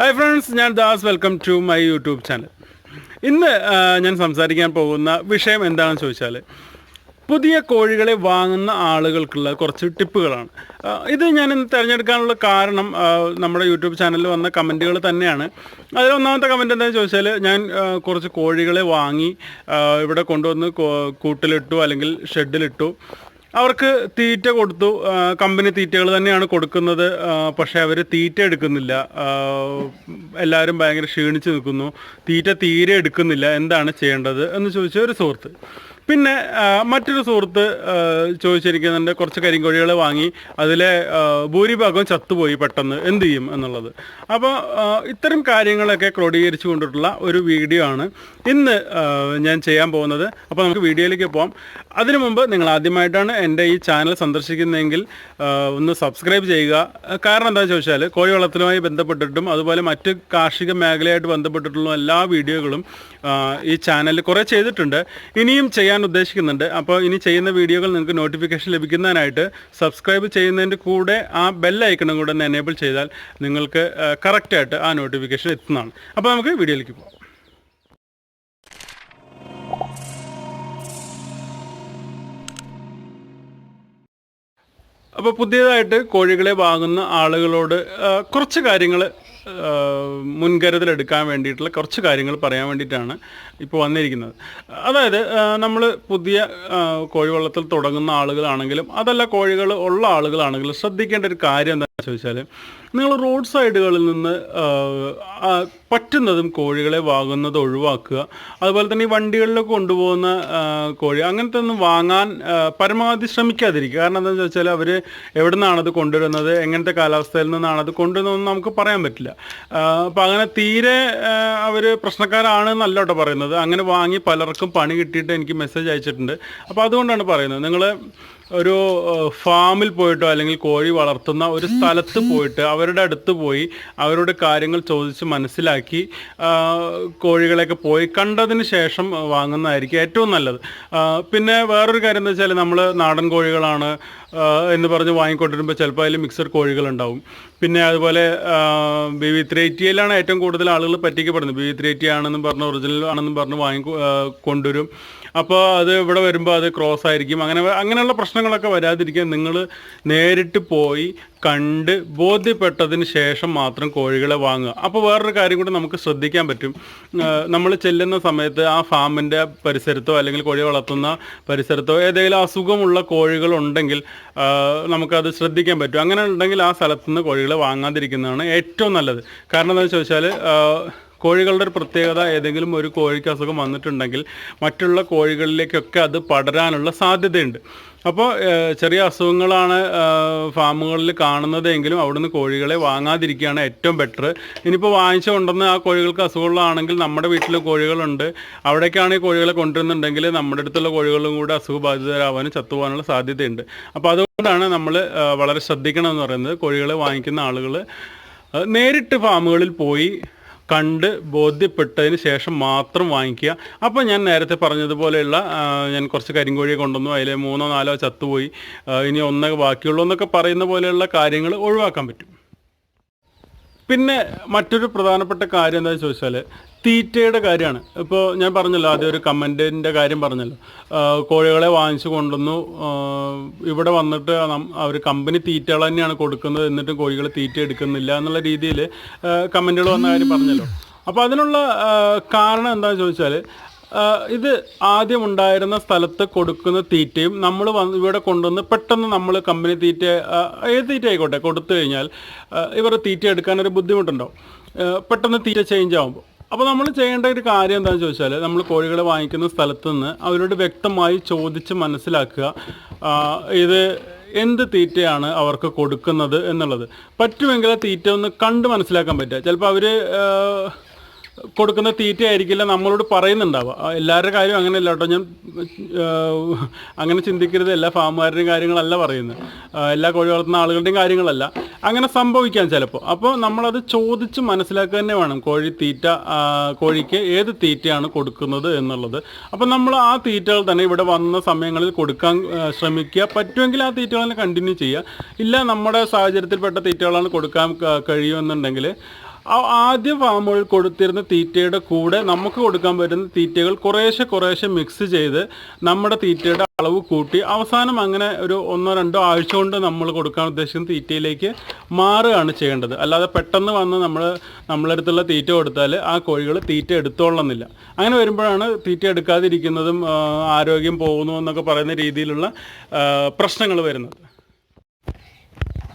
Hi friends ഞാൻ Das. Welcome to my YouTube channel ഇന്ന് ഞാൻ സംസാരിക്കാൻ പോകുന്ന വിഷയം എന്താണെന്ന് ചോദിച്ചാൽ പുതിയ കോഴികളെ വാങ്ങുന്ന ആളുകൾക്കുള്ള കുറച്ച് ടിപ്പുകളാണ്. ഇത് ഞാൻ ഇന്ന് തിരഞ്ഞെടുക്കാനുള്ള കാരണം നമ്മുടെ യൂട്യൂബ് ചാനലിൽ വന്ന കമന്റുകൾ തന്നെയാണ്. അതിൽ ഒന്നാമത്തെ കമന്റ് എന്താണെന്ന് ചോദിച്ചാൽ ഞാൻ കുറച്ച് കോഴികളെ വാങ്ങി ഇവിടെ കൊണ്ടുവന്ന് കൂട്ടിലിട്ടു അല്ലെങ്കിൽ ഷെഡിലിട്ടു. അവർക്ക് തീറ്റ കൊടുത്തു. കമ്പനി തീറ്റകൾ തന്നെയാണ് കൊടുക്കുന്നത്. പക്ഷേ അവർ തീറ്റ എടുക്കുന്നില്ല. എല്ലാവരും ഭയങ്കര ക്ഷീണിച്ച് നിൽക്കുന്നു. തീറ്റ തീരെ എടുക്കുന്നില്ല. എന്താണ് ചെയ്യേണ്ടത് എന്ന് ചോദിച്ച ഒരു സുഹൃത്ത്. പിന്നെ മറ്റൊരു സുഹൃത്ത് ചോദിച്ചിരിക്കുന്നുണ്ട് കുറച്ച് കരിങ്കോഴികൾ വാങ്ങി അതിലെ ഭൂരിഭാഗം ചത്തുപോയി പെട്ടെന്ന്. എന്ത് ചെയ്യും എന്നുള്ളത്. അപ്പോൾ ഇത്തരം കാര്യങ്ങളൊക്കെ ക്രോഡീകരിച്ചു കൊണ്ടിട്ടുള്ള ഒരു വീഡിയോ ആണ് ഇന്ന് ഞാൻ ചെയ്യാൻ പോകുന്നത്. അപ്പോൾ നമുക്ക് വീഡിയോയിലേക്ക് പോകാം അതിനു മുമ്പ് നിങ്ങൾ ആദ്യമായിട്ടാണ് എന്റെ ഈ ചാനൽ സന്ദർശിക്കുന്നതെങ്കിൽ ഒന്ന് സബ്സ്ക്രൈബ് ചെയ്യുക. കാരണം എന്താണെന്ന് ചോദിച്ചാൽ കോഴി വളർത്തലുമായി ബന്ധപ്പെട്ടിട്ടും അതുപോലെ മറ്റ് കാർഷിക മേഖലയായിട്ട് ബന്ധപ്പെട്ടിട്ടുള്ള എല്ലാ വീഡിയോകളും ഈ ചാനലിൽ കുറേ ചെയ്തിട്ടുണ്ട്. ഇനിയും ചെയ്യാൻ ഉദ്ദേശിക്കുന്നുണ്ട്. അപ്പോൾ ഇനി ചെയ്യുന്ന വീഡിയോകൾ നിങ്ങൾക്ക് നോട്ടിഫിക്കേഷൻ ലഭിക്കുന്നതിനായിട്ട് സബ്സ്ക്രൈബ് ചെയ്യുന്നതിന്റെ കൂടെ ആ ബെൽ ഐക്കണും കൂടെ ഒന്ന് എനേബിൾ ചെയ്താൽ നിങ്ങൾക്ക് കറക്റ്റായിട്ട് ആ നോട്ടിഫിക്കേഷൻ എത്തുന്നതാണ്. അപ്പോൾ നമുക്ക് വീഡിയോയിലേക്ക് പോകാം. അപ്പോൾ പുതിയതായിട്ട് കോഴികളെ വാങ്ങുന്ന ആളുകളോട് കുറച്ച് കാര്യങ്ങൾ മുൻകരുതലെടുക്കാൻ വേണ്ടിയിട്ടുള്ള കുറച്ച് കാര്യങ്ങൾ പറയാൻ വേണ്ടിയിട്ടാണ് ഇപ്പോൾ വന്നിരിക്കുന്നത്. അതായത് നമ്മൾ പുതിയ കോഴിവള്ളത്തിൽ കോഴി തുടങ്ങുന്ന ആളുകളാണെങ്കിലും അതല്ല കോഴികൾ ഉള്ള ആളുകളാണെങ്കിലും ശ്രദ്ധിക്കേണ്ട ഒരു കാര്യം ചോദിച്ചാൽ നിങ്ങൾ റോഡ് സൈഡുകളിൽ നിന്ന് പറ്റുന്നതും കോഴികളെ വാങ്ങുന്നത് ഒഴിവാക്കുക അതുപോലെ തന്നെ ഈ വണ്ടികളിലൊക്കെ കൊണ്ടുപോകുന്ന കോഴി അങ്ങനത്തെ ഒന്നും വാങ്ങാൻ പരമാവധി ശ്രമിക്കാതിരിക്കുക. കാരണം എന്താണെന്ന് വെച്ചാൽ അവർ എവിടെ നിന്നാണത് കൊണ്ടുവരുന്നത് എങ്ങനത്തെ കാലാവസ്ഥയിൽ നിന്നാണത് കൊണ്ടുവരുന്നതെന്ന് നമുക്ക് പറയാൻ പറ്റില്ല. അപ്പോൾ അങ്ങനെ തീരെ അവർ പ്രശ്നക്കാരാണ് എന്നല്ല കേട്ടോ പറയുന്നത്. അങ്ങനെ വാങ്ങി പലർക്കും പണി കിട്ടിയിട്ട് എനിക്ക് മെസ്സേജ് അയച്ചിട്ടുണ്ട്. അപ്പോൾ അതുകൊണ്ടാണ് പറയുന്നത്. നിങ്ങൾ ഒരു ഫാമിൽ പോയിട്ടോ അല്ലെങ്കിൽ കോഴി വളർത്തുന്ന ഒരു സ്ഥലത്ത് പോയിട്ട് അവരുടെ അടുത്ത് പോയി അവരോട് കാര്യങ്ങൾ ചോദിച്ച് മനസ്സിലാക്കി കോഴികളെയൊക്കെ പോയി കണ്ടതിന് ശേഷം വാങ്ങുന്നതായിരിക്കും ഏറ്റവും നല്ലത്. പിന്നെ വേറൊരു കാര്യം എന്ന് വെച്ചാൽ നമ്മൾ നാടൻ കോഴികളാണ് എന്ന് പറഞ്ഞ് വാങ്ങിക്കൊണ്ടിരുമ്പോൾ ചിലപ്പോൾ അതിൽ മിക്സഡ് കോഴികളുണ്ടാവും. പിന്നെ അതുപോലെ ബി വി ത്രീ എയ്റ്റി എല്ലാണ് ഏറ്റവും കൂടുതൽ ആളുകൾ പറ്റിക്കപ്പെടുന്നത്. ബി വി ത്രീ എയ്റ്റി ആണെന്നും പറഞ്ഞ് ഒറിജിനൽ ആണെന്നും പറഞ്ഞ് വാങ്ങി കൊണ്ടുവരും. അപ്പോൾ അത് ഇവിടെ വരുമ്പോൾ അത് ക്രോസ് ആയിരിക്കും. അങ്ങനെ അങ്ങനെയുള്ള പ്രശ്നങ്ങളൊക്കെ വരാതിരിക്കാൻ നിങ്ങൾ നേരിട്ട് പോയി കണ്ട് ബോധ്യപ്പെട്ടതിന് ശേഷം മാത്രം കോഴികളെ വാങ്ങുക. അപ്പോൾ വേറൊരു കാര്യം കൂടി നമുക്ക് ശ്രദ്ധിക്കാൻ പറ്റും. നമ്മൾ ചെല്ലുന്ന സമയത്ത് ആ ഫാമിന്റെ പരിസരത്തോ അല്ലെങ്കിൽ കോഴി വളർത്തുന്ന പരിസരത്തോ ഏതെങ്കിലും അസുഖമുള്ള ആ, നമുക്കത് ശ്രദ്ധിക്കാൻ പറ്റും. അങ്ങനെ ഉണ്ടെങ്കിൽ ആ സ്ഥലത്ത് നിന്ന് കോഴികളെ വാങ്ങാതിരിക്കുന്നതാണ് ഏറ്റവും നല്ലത്. കാരണം എന്താണെന്ന് ചോദിച്ചാൽ കോഴികളുടെ ഒരു പ്രത്യേകത ഏതെങ്കിലും ഒരു കോഴിക്ക് അസുഖം വന്നിട്ടുണ്ടെങ്കിൽ മറ്റുള്ള കോഴികളിലേക്കൊക്കെ അത് പടരാനുള്ള സാധ്യതയുണ്ട്. അപ്പോൾ ചെറിയ അസുഖങ്ങളാണ് ഫാമുകളിൽ കാണുന്നതെങ്കിലും അവിടുന്ന് കോഴികളെ വാങ്ങാതിരിക്കുകയാണ് ഏറ്റവും ബെറ്റർ ഇനിയിപ്പോൾ വാങ്ങിച്ചുകൊണ്ടുവന്ന് ആ കോഴികൾക്ക് അസുഖമുള്ളതാണെങ്കിൽ നമ്മുടെ വീട്ടിൽ കോഴികളുണ്ട്. അവിടേക്കാണ് ഈ കോഴികളെ കൊണ്ടുവരുന്നുണ്ടെങ്കിൽ നമ്മുടെ അടുത്തുള്ള കോഴികളും കൂടെ അസുഖബാധിതരാവാനും ചത്തുപോകാനുള്ള സാധ്യതയുണ്ട്. അപ്പോൾ അതുകൊണ്ടാണ് നമ്മൾ വളരെ ശ്രദ്ധിക്കണം എന്ന് പറയുന്നത് കോഴികളെ വാങ്ങിക്കുന്ന ആളുകൾ നേരിട്ട് ഫാമുകളിൽ പോയി കണ്ട് ബോധ്യപ്പെട്ടതിന് ശേഷം മാത്രം വാങ്ങിക്കുക. അപ്പോൾ ഞാൻ നേരത്തെ പറഞ്ഞതുപോലെയുള്ള ഞാൻ കുറച്ച് കരിങ്കോഴിയെ കൊണ്ടുവന്നു. അതിൽ മൂന്നോ നാലോ ചത്തുപോയി. ഇനി ഒന്നേ ബാക്കിയുള്ളൂ എന്നൊക്കെ പറയുന്ന പോലെയുള്ള കാര്യങ്ങൾ ഒഴിവാക്കാൻ പറ്റും. പിന്നെ മറ്റൊരു പ്രധാനപ്പെട്ട കാര്യം എന്താണെന്ന് ചോദിച്ചാൽ തീറ്റയുടെ കാര്യമാണ്. ഇപ്പോൾ ഞാൻ പറഞ്ഞല്ലോ ആദ്യം ഒരു കമന്റിന്റെ കാര്യം പറഞ്ഞല്ലോ. കോഴികളെ വാങ്ങിച്ചു കൊണ്ടുവന്നു. ഇവിടെ വന്നിട്ട് അവർ കമ്പനി തീറ്റകൾ തന്നെയാണ് കൊടുക്കുന്നത്. എന്നിട്ടും കോഴികൾ തീറ്റ എടുക്കുന്നില്ല എന്നുള്ള രീതിയിൽ കമന്റുകൾ വന്ന കാര്യം പറഞ്ഞല്ലോ. അപ്പോൾ അതിനുള്ള കാരണം എന്താണെന്ന് ചോദിച്ചാൽ ഇത് ആദ്യം ഉണ്ടായിരുന്ന സ്ഥലത്ത് കൊടുക്കുന്ന തീറ്റയും നമ്മൾ വന്ന് ഇവിടെ കൊണ്ടുവന്ന് പെട്ടെന്ന് നമ്മൾ കമ്പനി തീറ്റ ഏത് തീറ്റ ആയിക്കോട്ടെ കൊടുത്തു കഴിഞ്ഞാൽ ഇവർ തീറ്റ എടുക്കാനൊരു ബുദ്ധിമുട്ടുണ്ടോ? പെട്ടെന്ന് തീറ്റ ചേഞ്ച് ആകുമ്പോൾ അപ്പോൾ നമ്മൾ ചെയ്യേണ്ട ഒരു കാര്യം എന്താണെന്ന് ചോദിച്ചാൽ നമ്മൾ കോഴികളെ വാങ്ങിക്കുന്ന സ്ഥലത്ത് നിന്ന് അവരോട് വ്യക്തമായി ചോദിച്ച് മനസ്സിലാക്കുക ഇത് എന്ത് തീറ്റയാണ് അവർക്ക് കൊടുക്കുന്നത് എന്നുള്ളത്. പറ്റുമെങ്കിൽ തീറ്റ ഒന്ന് കണ്ട് മനസ്സിലാക്കാൻ പറ്റുക. ചിലപ്പോൾ അവർ കൊടുക്കുന്ന തീറ്റ ആയിരിക്കില്ല നമ്മളോട് പറയുന്നുണ്ടാവുക. എല്ലാവരുടെ കാര്യം അങ്ങനെയല്ല കേട്ടോ. ഞാൻ അങ്ങനെ ചിന്തിക്കരുത്. എല്ലാ ഫാമുകാരുടെയും കാര്യങ്ങളല്ല പറയുന്നത്. എല്ലാ കോഴി വളർത്തുന്ന ആളുകളുടെയും കാര്യങ്ങളല്ല. അങ്ങനെ സംഭവിക്കാം ചിലപ്പോൾ. അപ്പോൾ നമ്മളത് ചോദിച്ച് മനസ്സിലാക്കുക തന്നെ വേണം. കോഴി തീറ്റ കോഴിക്ക് ഏത് തീറ്റയാണ് കൊടുക്കുന്നത് എന്നുള്ളത്. അപ്പോൾ നമ്മൾ ആ തീറ്റകൾ തന്നെ ഇവിടെ വന്ന സമയങ്ങളിൽ കൊടുക്കാൻ ശ്രമിക്കുക. പറ്റുമെങ്കിൽ ആ തീറ്റകൾ തന്നെ കണ്ടിന്യൂ ചെയ്യുക. ഇല്ല നമ്മുടെ സാഹചര്യത്തിൽപ്പെട്ട തീറ്റകളാണ് കൊടുക്കാൻ കഴിയുമെന്നുണ്ടെങ്കിൽ ആദ്യ ഫാമുകൾ കൊടുത്തിരുന്ന തീറ്റയുടെ കൂടെ നമുക്ക് കൊടുക്കാൻ പറ്റുന്ന തീറ്റകൾ കുറേശ്ശെ കുറേശ്ശെ മിക്സ് ചെയ്ത് നമ്മുടെ തീറ്റയുടെ അളവ് കൂട്ടി അവസാനം അങ്ങനെ ഒരു ഒന്നോ രണ്ടോ ആഴ്ച കൊണ്ട് നമ്മൾ കൊടുക്കാൻ ഉദ്ദേശിക്കുന്ന തീറ്റയിലേക്ക് മാറുകയാണ് ചെയ്യേണ്ടത്. അല്ലാതെ പെട്ടെന്ന് വന്ന് നമ്മൾ നമ്മളടുത്തുള്ള തീറ്റ കൊടുത്താൽ ആ കോഴികൾ തീറ്റ എടുത്തോളന്നില്ല. അങ്ങനെ വരുമ്പോഴാണ് തീറ്റ എടുക്കാതിരിക്കുന്നതും ആരോഗ്യം പോകുന്നു എന്നൊക്കെ പറയുന്ന രീതിയിലുള്ള പ്രശ്നങ്ങൾ വരുന്നത്.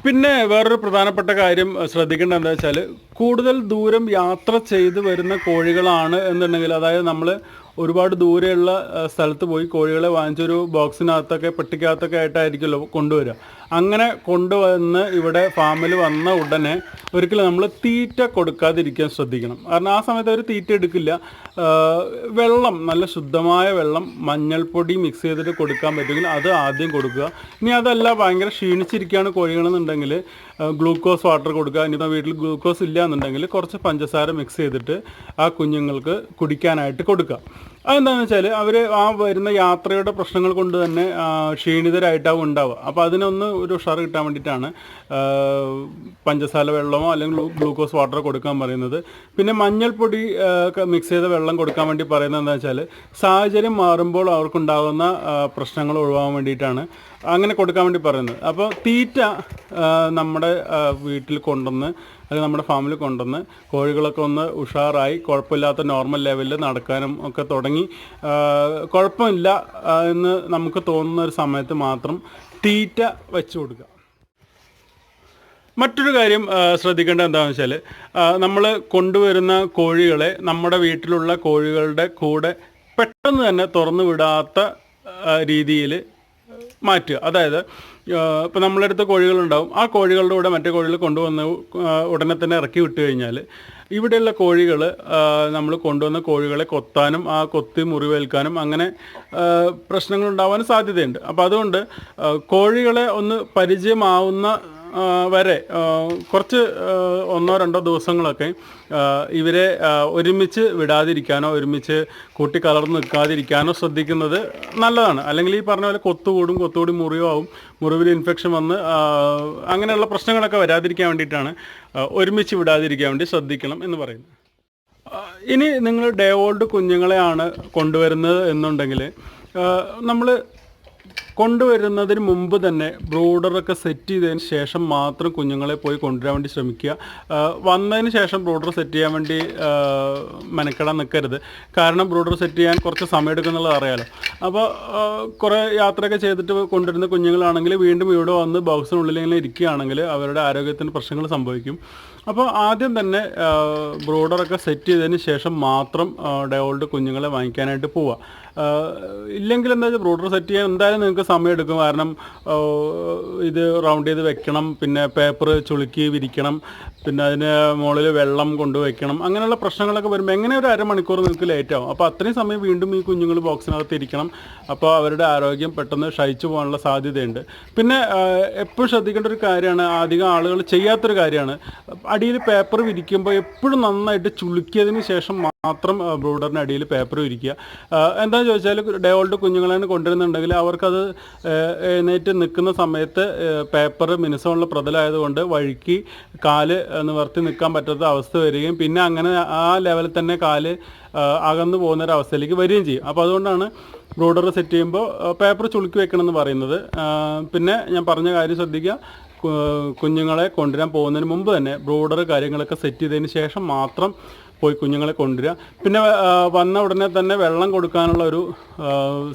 പിന്നെ വേറൊരു പ്രധാനപ്പെട്ട കാര്യം ശ്രദ്ധിക്കേണ്ട എന്താ വെച്ചാൽ കൂടുതൽ ദൂരം യാത്ര ചെയ്ത് വരുന്ന കോഴികളാണ് എന്നുണ്ടെങ്കിൽ അതായത് നമ്മൾ ഒരുപാട് ദൂരെയുള്ള സ്ഥലത്ത് പോയി കോഴികളെ വാങ്ങിച്ചൊരു ബോക്സിനകത്തൊക്കെ പെട്ടിക്കകത്തൊക്കെ ആയിട്ടായിരിക്കുമല്ലോ കൊണ്ടുവരിക. അങ്ങനെ കൊണ്ടുവന്ന് ഇവിടെ ഫാമിൽ വന്ന ഉടനെ ഒരിക്കലും നമ്മൾ തീറ്റ കൊടുക്കാതിരിക്കാൻ ശ്രദ്ധിക്കണം. കാരണം ആ സമയത്ത് അവർ തീറ്റ എടുക്കില്ല. വെള്ളം നല്ല ശുദ്ധമായ വെള്ളം മഞ്ഞൾപ്പൊടി മിക്സ് ചെയ്തിട്ട് കൊടുക്കാൻ പറ്റുമെങ്കിൽ അത് ആദ്യം കൊടുക്കുക. ഇനി അതല്ല ഭയങ്കര ക്ഷീണിച്ചിരിക്കുകയാണ് കോഴികളെന്നുണ്ടെങ്കിൽ ഗ്ലൂക്കോസ് വാട്ടർ കൊടുക്കുക. ഇനിയിപ്പോൾ വീട്ടിൽ ഗ്ലൂക്കോസ് ഇല്ല എന്നുണ്ടെങ്കിൽ കുറച്ച് പഞ്ചസാര മിക്സ് ചെയ്തിട്ട് ആ കുഞ്ഞുങ്ങൾക്ക് കുടിക്കാനായിട്ട് കൊടുക്കുക. അതെന്താണെന്ന് വെച്ചാൽ അവർ ആ വരുന്ന യാത്രയുടെ പ്രശ്നങ്ങൾ കൊണ്ട് തന്നെ ക്ഷീണിതരായിട്ടാവും ഉണ്ടാവുക. അപ്പോൾ അതിനൊന്ന് ഒരു ഉഷാർ കിട്ടാൻ വേണ്ടിയിട്ടാണ് പഞ്ചസാര വെള്ളമോ അല്ലെങ്കിൽ ഗ്ലൂക്കോസ് വാട്ടറോ കൊടുക്കാൻ പറയുന്നത്. പിന്നെ മഞ്ഞൾപ്പൊടി മിക്സ് ചെയ്ത വെള്ളം കൊടുക്കാൻ വേണ്ടി പറയുന്നത് എന്താ വെച്ചാൽ സാഹചര്യം മാറുമ്പോൾ അവർക്കുണ്ടാകുന്ന പ്രശ്നങ്ങൾ ഒഴിവാകാൻ വേണ്ടിയിട്ടാണ് അങ്ങനെ കൊടുക്കാൻ വേണ്ടി പറയുന്നത്. അപ്പോൾ തീറ്റ നമ്മുടെ വീട്ടിൽ കൊണ്ടുവന്ന് അത് നമ്മുടെ ഫാമിൽ കൊണ്ടുവന്ന് കോഴികളൊക്കെ ഒന്ന് ഉഷാറായി കുഴപ്പമില്ലാത്ത നോർമൽ ലെവലിൽ നടക്കാനും ഒക്കെ തുടങ്ങി. കുഴപ്പമില്ല എന്ന് നമുക്ക് തോന്നുന്ന ഒരു സമയത്ത് മാത്രം തീറ്റ വെച്ച് കൊടുക്കുക മറ്റൊരു കാര്യം ശ്രദ്ധിക്കേണ്ട എന്താണെന്ന് വെച്ചാൽ നമ്മൾ കൊണ്ടുവരുന്ന കോഴികളെ നമ്മുടെ വീട്ടിലുള്ള കോഴികളുടെ കൂടെ പെട്ടെന്ന് തന്നെ തുറന്നു വിടാത്ത രീതിയിൽ മാറ്റുക. അതായത് ഇപ്പോൾ നമ്മളെ അടുത്ത് കോഴികളുണ്ടാവും. ആ കോഴികളുടെ കൂടെ മറ്റേ കോഴികൾ കൊണ്ടുവന്ന് ഉടനെ തന്നെ ഇറക്കി വിട്ട് കഴിഞ്ഞാൽ ഇവിടെയുള്ള കോഴികൾ നമ്മൾ കൊണ്ടുവന്ന കോഴികളെ കൊത്താനും ആ കൊത്തി മുറിവേൽക്കാനും അങ്ങനെ പ്രശ്നങ്ങൾ ഉണ്ടാവാനും സാധ്യതയുണ്ട്. അപ്പോൾ അതുകൊണ്ട് കോഴികളെ ഒന്ന് പരിചയമാവുന്ന വരെ കുറച്ച് ഒന്നോ രണ്ടോ ദിവസങ്ങളൊക്കെ ഇവരെ ഒരുമിച്ച് വിടാതിരിക്കാനോ ഒരുമിച്ച് കൂട്ടിക്കലർന്ന് നിൽക്കാതിരിക്കാനോ ശ്രദ്ധിക്കുന്നത് നല്ലതാണ്. അല്ലെങ്കിൽ ഈ പറഞ്ഞ പോലെ കൊത്തുകൂടും കൊത്തുകൂടി ആവും മുറിവിൽ ഇൻഫെക്ഷൻ വന്ന് അങ്ങനെയുള്ള പ്രശ്നങ്ങളൊക്കെ വരാതിരിക്കാൻ വേണ്ടിയിട്ടാണ് ഒരുമിച്ച് വിടാതിരിക്കാൻ വേണ്ടി ശ്രദ്ധിക്കണം എന്ന് പറയുന്നത്. ഇനി നിങ്ങൾ ഡേ ഓൾഡ് കുഞ്ഞുങ്ങളെയാണ് കൊണ്ടുവരുന്നത് എന്നുണ്ടെങ്കിൽ നമ്മൾ കൊണ്ടുവരുന്നതിന് മുമ്പ് തന്നെ ബ്രൂഡറൊക്കെ സെറ്റ് ചെയ്തതിന് ശേഷം മാത്രം കുഞ്ഞുങ്ങളെ പോയി കൊണ്ടുവരാൻ വേണ്ടി ശ്രമിക്കുക. വന്നതിന് ശേഷം ബ്രൂഡർ സെറ്റ് ചെയ്യാൻ വേണ്ടി മെനക്കെടാൻ നിൽക്കരുത് കാരണം ബ്രൂഡർ സെറ്റ് ചെയ്യാൻ കുറച്ച് സമയം എടുക്കുന്നുള്ളത് അറിയാലോ അപ്പോൾ കുറേ യാത്രയൊക്കെ ചെയ്തിട്ട് കൊണ്ടുവരുന്ന കുഞ്ഞുങ്ങളാണെങ്കിൽ വീണ്ടും ഇവിടെ വന്ന് ബോക്സിനുള്ളിൽ ഇങ്ങനെ ഇരിക്കുകയാണെങ്കിൽ അവരുടെ ആരോഗ്യത്തിന് പ്രശ്നങ്ങൾ സംഭവിക്കും. അപ്പോൾ ആദ്യം തന്നെ ബ്രോഡറൊക്കെ സെറ്റ് ചെയ്തതിന് ശേഷം മാത്രം ഡേ ഓൾഡ് കുഞ്ഞുങ്ങളെ വാങ്ങിക്കാനായിട്ട് പോവുക. ഇല്ലെങ്കിൽ എന്താ വെച്ചാൽ ബ്രൂഡർ സെറ്റ് ചെയ്യാൻ എന്തായാലും നിങ്ങൾക്ക് സമയം എടുക്കും കാരണം ഇത് റൗണ്ട് ചെയ്ത് വെക്കണം പിന്നെ പേപ്പർ ചുളുക്കി വിരിക്കണം പിന്നെ അതിന് മുകളിൽ വെള്ളം കൊണ്ടുവയ്ക്കണം അങ്ങനെയുള്ള പ്രശ്നങ്ങളൊക്കെ വരുമ്പോൾ എങ്ങനെ ഒരു അരമണിക്കൂർ നിങ്ങൾക്ക് ലേറ്റ് ആവും? അപ്പോൾ അത്രയും സമയം വീണ്ടും ഈ കുഞ്ഞുങ്ങൾ ബോക്സിനകത്ത് ഇരിക്കണം. അപ്പോൾ അവരുടെ ആരോഗ്യം പെട്ടെന്ന് ക്ഷയിച്ചു പോകാനുള്ള സാധ്യതയുണ്ട്. പിന്നെ എപ്പോഴും ശ്രദ്ധിക്കേണ്ട ഒരു കാര്യമാണ് അധികം ആളുകൾ ചെയ്യാത്തൊരു കാര്യമാണ്. അടിയിൽ പേപ്പർ വിരിക്കുമ്പോൾ എപ്പോഴും നന്നായിട്ട് ചുളുക്കിയതിന് ശേഷം മാത്രം ബ്രൂഡറിന് അടിയിൽ പേപ്പർ ഇരിക്കുക. എന്താ എന്താണെന്ന് ചോദിച്ചാൽ ഡേ ഓൾഡ് കുഞ്ഞുങ്ങളെ കൊണ്ടുവരുന്നുണ്ടെങ്കിൽ അവർക്കത് എഴുന്നേറ്റ് നിൽക്കുന്ന സമയത്ത് പേപ്പർ മിനുസമുള്ള പ്രതലായതുകൊണ്ട് വഴുക്കി കാൽ നിവർത്തി നിൽക്കാൻ പറ്റാത്ത അവസ്ഥ വരികയും പിന്നെ അങ്ങനെ ആ ലെവലിൽ തന്നെ കാൽ അകന്നു പോകുന്ന ഒരു അവസ്ഥയിലേക്ക് വരികയും ചെയ്യും. അപ്പോൾ അതുകൊണ്ടാണ് ബ്രൂഡർ സെറ്റ് ചെയ്യുമ്പോൾ പേപ്പർ ചുളുക്കി വെക്കണം എന്ന് പറയുന്നത് പിന്നെ ഞാൻ പറഞ്ഞ കാര്യം ശ്രദ്ധിക്കുക. കുഞ്ഞുങ്ങളെ കൊണ്ടുവരാൻ പോകുന്നതിന് മുമ്പ് തന്നെ ബ്രൂഡർ കാര്യങ്ങളൊക്കെ സെറ്റ് ചെയ്തതിന് ശേഷം മാത്രം പോയി കുഞ്ഞുങ്ങളെ കൊണ്ടുവരിക. പിന്നെ വന്ന ഉടനെ തന്നെ വെള്ളം കൊടുക്കാനുള്ള ഒരു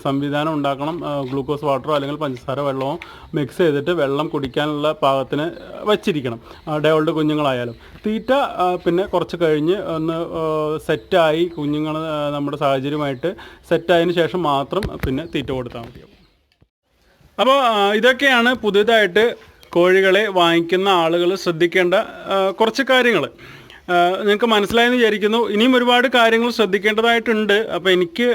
സംവിധാനം ഉണ്ടാക്കണം. ഗ്ലൂക്കോസ് വാട്ടറോ അല്ലെങ്കിൽ പഞ്ചസാര വെള്ളമോ മിക്സ് ചെയ്തിട്ട് വെള്ളം കുടിക്കാനുള്ള പാകത്തിന് വച്ചിരിക്കണം. Day old കുഞ്ഞുങ്ങളായാലും. തീറ്റ പിന്നെ കുറച്ച് കഴിഞ്ഞ് ഒന്ന് സെറ്റായി കുഞ്ഞുങ്ങൾ നമ്മുടെ സാഹചര്യമായിട്ട് സെറ്റായതിനു ശേഷം മാത്രം പിന്നെ തീറ്റ കൊടുത്താൽ മതി അപ്പോൾ ഇതൊക്കെയാണ് പുതിയതായിട്ട് കോഴികളെ വാങ്ങിക്കുന്ന ആളുകൾ ശ്രദ്ധിക്കേണ്ട കുറച്ച് കാര്യങ്ങൾ നിങ്ങൾക്ക് മനസ്സിലായെന്ന് വിചാരിക്കുന്നു. ഇനിയും ഒരുപാട് കാര്യങ്ങൾ ശ്രദ്ധിക്കേണ്ടതായിട്ടുണ്ട്. അപ്പോൾ എനിക്ക്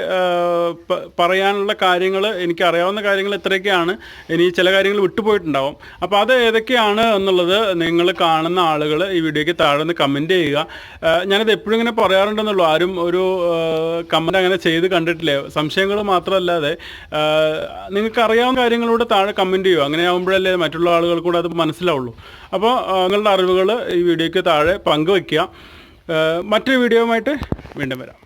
പറയാനുള്ള കാര്യങ്ങൾ എനിക്ക് അറിയാവുന്ന കാര്യങ്ങൾ എത്രയൊക്കെയാണ് ഇനി ചില കാര്യങ്ങൾ വിട്ടുപോയിട്ടുണ്ടാവും. അപ്പോൾ അത് ഏതൊക്കെയാണ് എന്നുള്ളത് നിങ്ങൾ കാണുന്ന ആളുകൾ ഈ വീഡിയോയ്ക്ക് താഴെ നിന്ന് കമന്റ് ചെയ്യുക. ഞാനത് എപ്പോഴും ഇങ്ങനെ പറയാറുണ്ടെന്നുള്ളൂ. ആരും ഒരു കമന്റ് അങ്ങനെ ചെയ്ത് കണ്ടിട്ടില്ല? സംശയങ്ങൾ മാത്രമല്ലാതെ നിങ്ങൾക്ക് അറിയാവുന്ന കാര്യങ്ങളൂടെ താഴെ കമന്റ് ചെയ്യുക. അങ്ങനെ ആകുമ്പോഴല്ലേ മറ്റുള്ള ആളുകൾ കൂടെ അത് മനസ്സിലാവുള്ളൂ. അപ്പോൾ നിങ്ങളുടെ അറിവുകൾ ഈ വീഡിയോയ്ക്ക് താഴെ പങ്കുവയ്ക്കുക. മറ്റൊരു വീഡിയോയുമായിട്ട് വീണ്ടും വരാം.